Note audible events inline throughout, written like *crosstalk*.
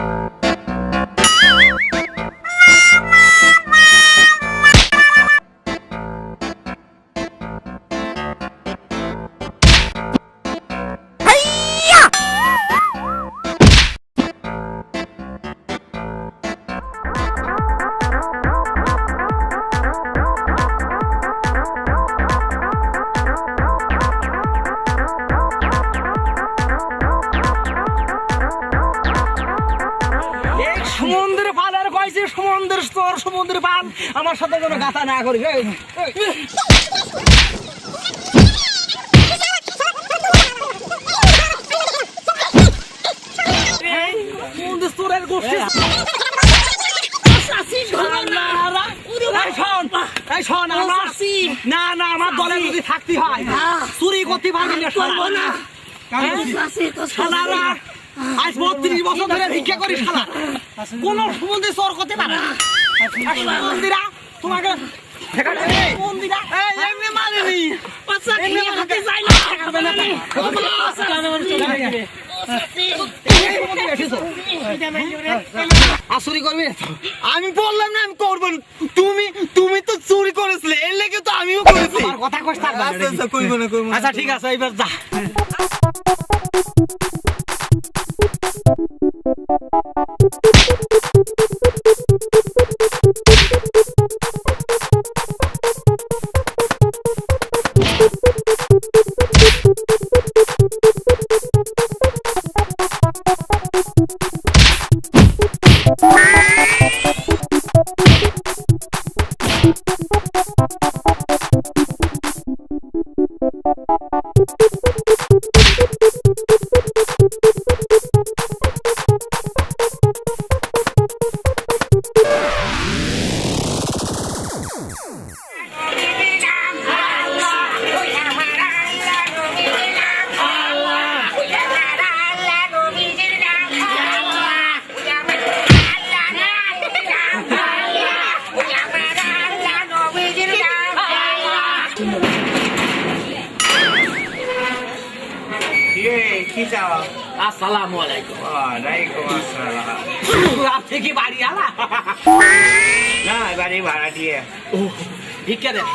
you সমুদ্রের স্তর সমুদ্রে পাল আমার সাথে কোনো গাথা না করি সমুদ্রের না না আমার দলে যদি থাকতে হয় চুরি করতে পারবি না শালারা আজ বত্রিশ বছর ধরে ভিক্ষা করি শালা। কোন সমুদ্রে চোর করতে পারে না। আমি বললাম না আমি করব তুমি তুমি তো চুরি করেছিলে এর লেগে তো আমিও করেছি আচ্ছা ঠিক আছে এবার যা ইয়ে, আসসালামু আলাইকুম। ওয়ালাইকুম আসসালাম। আপনি কি বাড়ি আলা? না বাড়ি ভাড়া দিয়ে। ভিক্ষা দেন।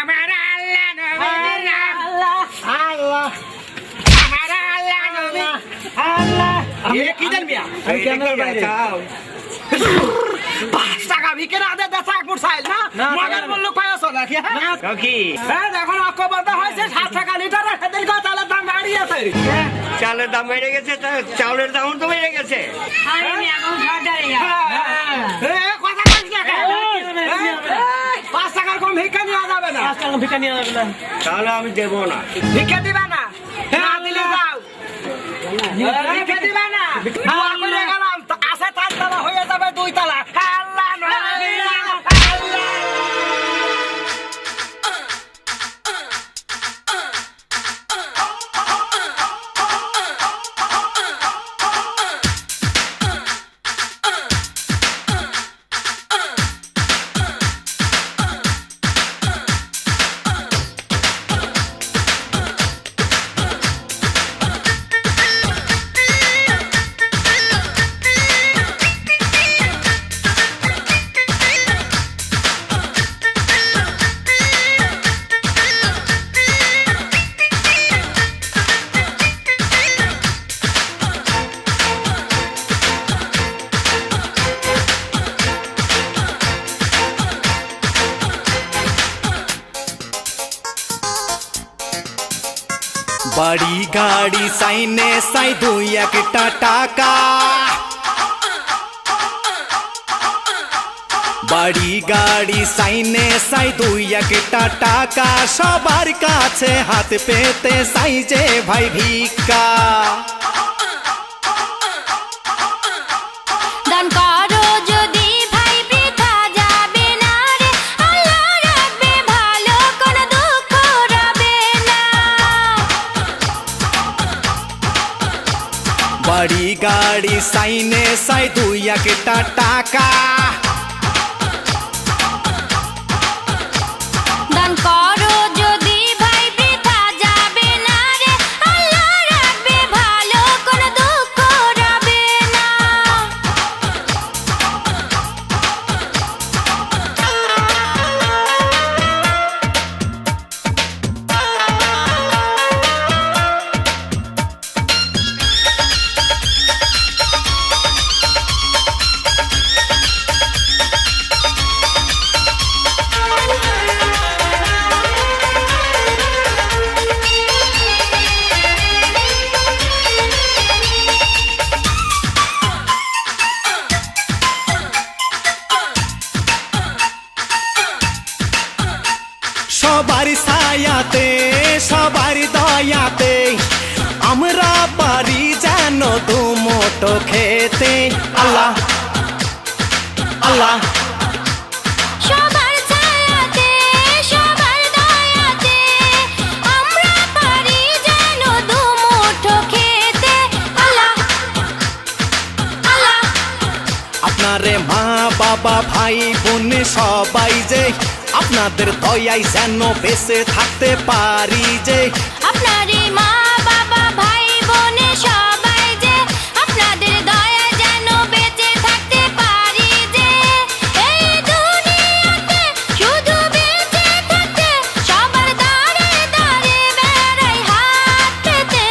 আমার আল্লাহ নবীর নাম আল্লাহ। আমার আল্লাহ নবী। আল্লাহ। এ কি দেন মিয়া? এই দেখো চাও *laughs* পাঁচ টাকা ভিক্ষা না দেয় দশ টাকা চাইল না? না, মগের বলল নাকি হ্যাঁ? কি? হ্যাঁ এখন অক্টোবরটা হয়েছে সাত টাকা লিটার সেদিন চালের দাম বাড়িয়েছে চালের দাম বেড়ে গেছে চাউলের দাম তো বেড়ে গেছে। হ্যাঁ, এ, কথা বলিস না কেন? এ, পাঁচ টাকার কম ভিক্ষা নেওয়া যাবে না। তাহলে আমি দেবো না। ভিক্ষা দিবা না? না দিলে যাও। ভিক্ষা দিবা না? বাড়ি গাড়ি, সাইনে সাই, দুই একটা টাকা। বাড়ি গাড়ি, সাইনে সাই, দুই একটা টাকা। সবার কাছে হাত পেতে সাইজে ভাই ভিক্ষা। গাড়ি সাইনে সাই দুই একটা টাকা দান করো সবার সায়াতে সবার দয়াতে। আমরা পারি যেন তো মোটো খেতে। আল্লাহ আপনাদের দয়াই যেন বেঁচে থাকতে পারি যে। আপনারই মা বাবা ভাই বোনে সবাই যে আপনাদের দয়া যেন বেঁচে থাকতে পারি যে। এই দুনিয়াতে শুধু বেঁচে থাকতে সবার দাঁড়ে দাঁড়ে বেড়াই হাত পেতে।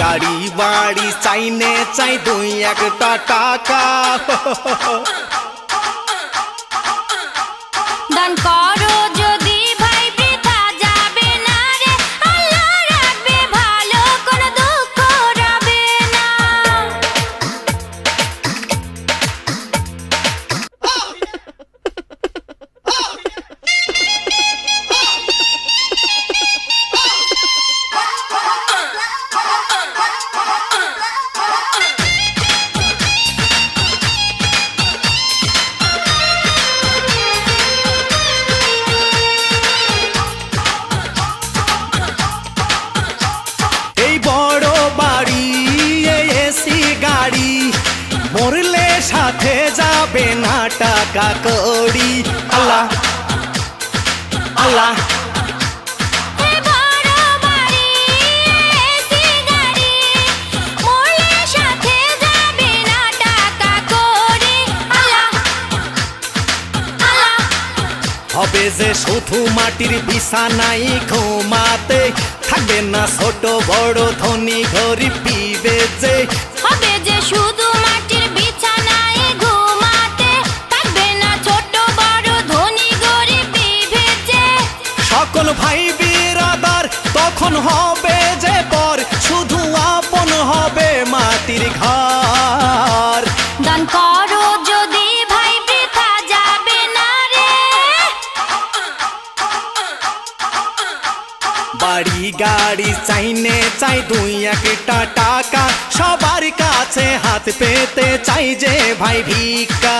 গাড়ি বাড়ি চাইনে চাই দুই একটা টাকা। দান করো যদি সাথে যাবে না টাকা কড়ি। আল্লাহ আল্লাহ। হবে যে শুধু মাটির বিছানাই ঘুমাতে থাকবে না ছোট বড় ধনী গরিব পিবে যে হবে যে শুধু সকল ভাই বিরাদার তখন হবে যে পর শুধু আপন হবে মাটির ঘর। দান করো যদি ভাই বৃথা যাবে না রে। বাড়ি গাড়ি চাইনে চাই দুই একটা টাকা সবার কাছে হাত পেতে চাই যে ভাই ভিক্ষা।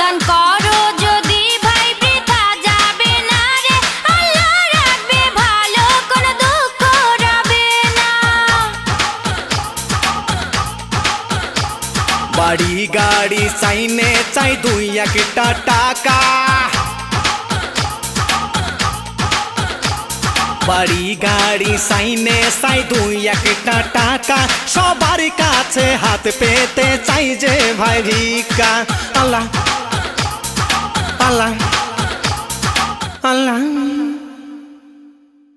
দান করো চাইনে চাই দুই একটা টাকা। বাড়ি গাড়ি সাইনে চাই দুই একটা টাকা। সবার কাছে হাত পেতে চাই যে ভাই ভিক্ষা। আল্লাহ আল্লাহ আল্লাহ।